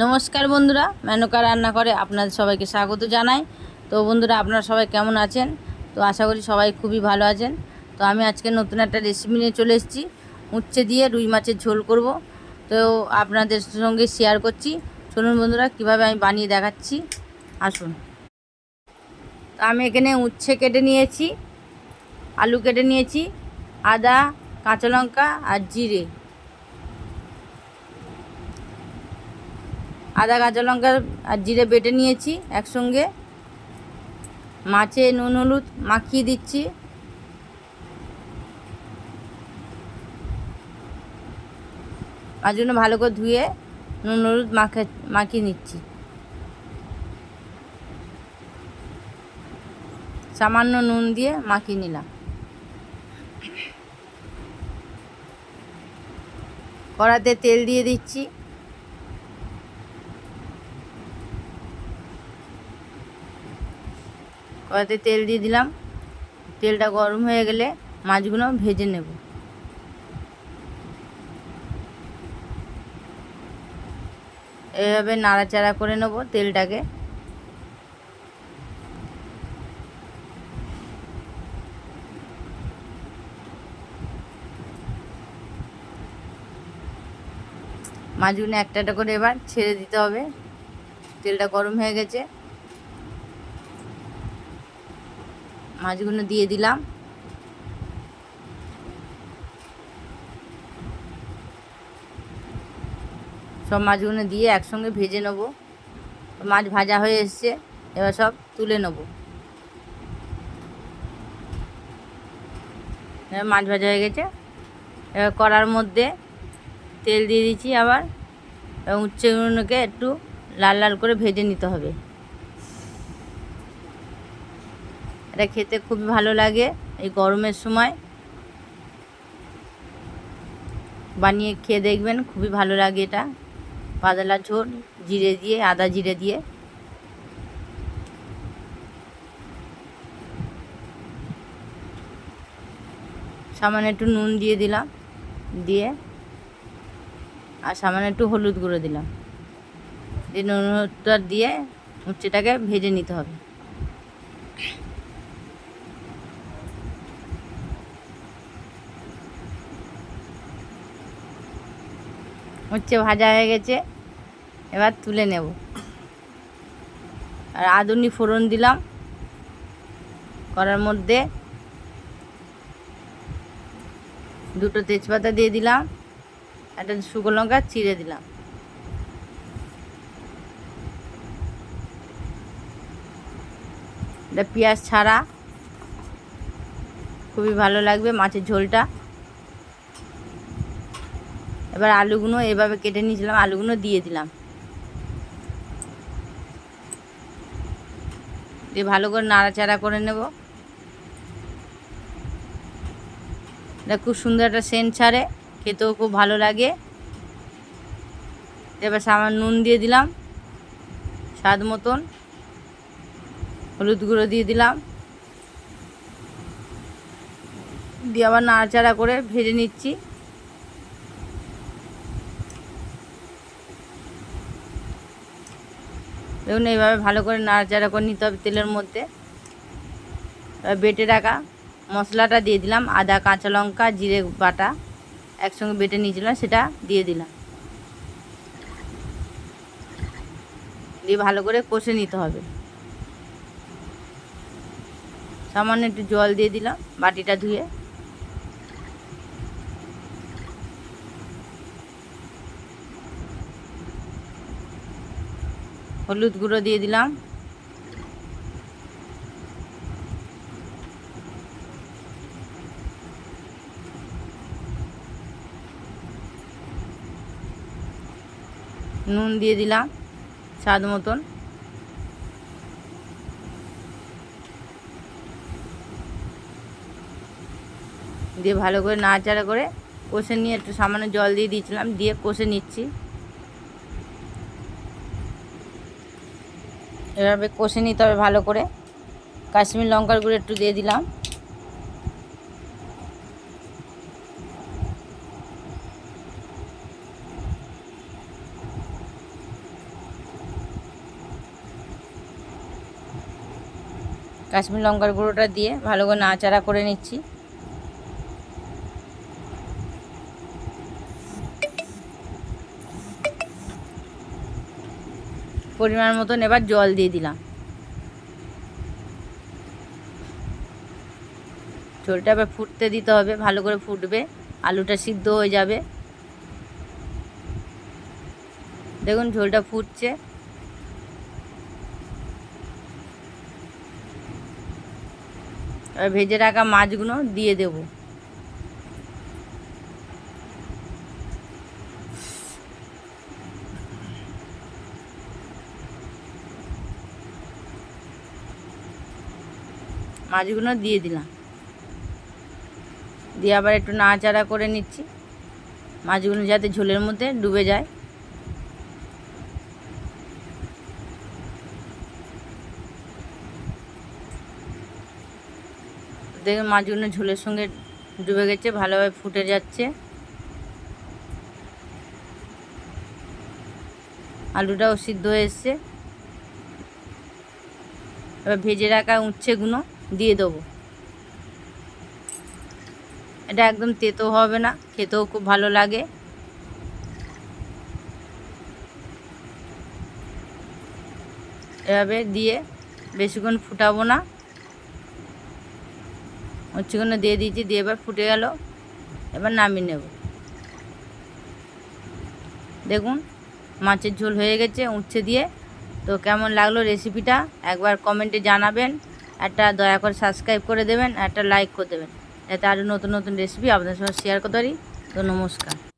নমস্কার বন্ধুরা, মেনকা রান্না করে আপনাদের সবাইকে স্বাগত জানাই। তো বন্ধুরা, আপনারা সবাই কেমন আছেন? তো আশা করি সবাই খুবই ভালো আছেন। তো আমি আজকে নতুন একটা রেসিপি নিয়ে চলে এসেছি। উচ্ছে দিয়ে রুই মাছের ঝোল করব। তো আপনাদের সঙ্গে শেয়ার করছি। চলুন বন্ধুরা, কীভাবে আমি বানিয়ে দেখাচ্ছি। আসুন। তো আমি এখানে উচ্ছে কেটে নিয়েছি, আলু কেটে নিয়েছি, আদা, কাঁচা লঙ্কা আর জিরে। আদা, কাঁচা লঙ্কা আর জিরে বেটে নিয়েছি একসঙ্গে। মাছে নুন, হলুদ মাখিয়ে দিচ্ছি। মাছগুলো ভালো করে ধুয়ে নুন, হলুদ মাখা, মাখিয়ে নিচ্ছি। সামান্য নুন দিয়ে মাখিয়ে নিলাম। কড়াতে তেল দিয়ে দিচ্ছি। কড়াতে তেল দিয়ে দিলাম। তেলটা গরম হয়ে গেলে মাছগুলো ভেজে নেব। এভাবে নাড়াচাড়া করে নেব তেলটাকে। মাছগুলো একটা একটা করে এবার ছেড়ে দিতে হবে। তেলটা গরম হয়ে গেছে। মাছগুলো দিয়ে দিলাম। সব মাছগুলো দিয়ে একসঙ্গে ভেজে নেব। মাছ ভাজা হয়ে এসছে, এবার সব তুলে নেব। মাছ ভাজা হয়ে গেছে। এবার কড়ার মধ্যে তেল দিয়ে দিচ্ছি আবার। এবং উচ্ছেগুলোকে একটু লাল লাল করে ভেজে নিতে হবে। এটা খেতে খুবই ভালো লাগে এই গরমের সময়। বানিয়ে খেয়ে দেখবেন, খুবই ভালো লাগে এটা। পাতলা ঝোল, জিরে দিয়ে, আদা জিরে দিয়ে। সামান্য একটু নুন দিয়ে দিলাম, দিয়ে, আর সামান্য একটু হলুদ গুঁড়ো দিলাম। দিয়ে নুন হলুদটা দিয়ে উচ্ছেটাকে ভেজে নিতে হবে। উচ্ছে ভাজা হয়ে গেছে। এবার তুলে নেব। আর আদুনি ফোড়ন দিলাম। করার মধ্যে দুটো তেজপাতা দিয়ে দিলাম। একটা শুকনো লঙ্কা চিড়ে দিলাম। এটা পেঁয়াজ ছাড়া খুবই ভালো লাগবে মাছের ঝোলটা। এবার আলুগুলো এভাবে কেটে নিয়েছিলাম, আলুগুলো দিয়ে দিলাম। দিয়ে ভালো করে নাড়াচাড়া করে নেব। এটা খুব সুন্দর একটা সেন্ট ছাড়ে, খেতেও খুব ভালো লাগে। এবার সামান্য নুন দিয়ে দিলাম, স্বাদ মতন। হলুদ গুঁড়ো দিয়ে দিলাম। দিয়ে আবার নাড়াচাড়া করে ভেজে নিচ্ছি। দেখুন, এইভাবে ভালো করে নাড়াচাড়া করে নিতে হবে তেলের মধ্যে। বেটে রাখা মশলাটা দিয়ে দিলাম, আদা, কাঁচা লঙ্কা, জিরে বাটা একসঙ্গে বেটে নিয়েছিলাম, সেটা দিয়ে দিলাম। দিয়ে ভালো করে কষে নিতে হবে। সামান্য একটু জল দিয়ে দিলাম, বাটিটা ধুয়ে হলুদ গুঁড়ো দিয়ে দিলাম। নুন দিয়ে দিলাম স্বাদ মতন। দিয়ে ভালো করে নাড়াচাড়া করে কষে নিয়ে একটু সামান্য জল দিয়ে দিয়েছিলাম, দিয়ে কষে নিচ্ছি। এভাবে কষে নিতে হবে ভালো করে। কাশ্মীর লঙ্কার গুঁড়ো একটু দিয়ে দিলাম। কাশ্মীর লঙ্কার গুঁড়োটা দিয়ে ভালো করে নাচাড়া করে নিচ্ছি। পরিমাণ মতন এবার জল দিয়ে দিলাম। ঝোলটা এবার ফুটতে দিতে হবে, ভালো করে ফুটবে, আলুটা সিদ্ধ হয়ে যাবে। দেখুন ঝোলটা ফুটছে। ভেজে রাখা মাছগুলো দিয়ে দেব। মাছগুলো দিয়ে দিলাম। দিয়ে আবার একটু নাড়াচাড়া করে নিচ্ছি। মাছগুলো যাতে ঝোলের মধ্যে ডুবে যায়। দেখুন মাছগুলো ঝোলের সঙ্গে ডুবে গেছে, ভালোভাবে ফুটে যাচ্ছে। আলুটাও সিদ্ধ হয়ে এসছে। এবার ভেজে রাখা উচ্ছেগুলো দিয়ে দেবো। এটা একদম তেতো হবে না, খেতেও খুব ভালো লাগে। এভাবে দিয়ে বেশিক্ষণ ফুটাবো না। উচ্ছেগুলো দিয়ে দিয়েছি, দিয়ে এবার ফুটে গেল, এবার নামিয়ে নেব। দেখুন, মাছের ঝোল হয়ে গেছে উচ্ছে দিয়ে। তো কেমন লাগল রেসিপিটা একবার কমেন্টে জানাবেন। একটা দয়া করে সাবস্ক্রাইব করে দেবেন, একটা লাইক করে দেবেন। যাতে আরও নতুন নতুন রেসিপি আপনাদের সঙ্গে শেয়ার করতে পারি। তো নমস্কার।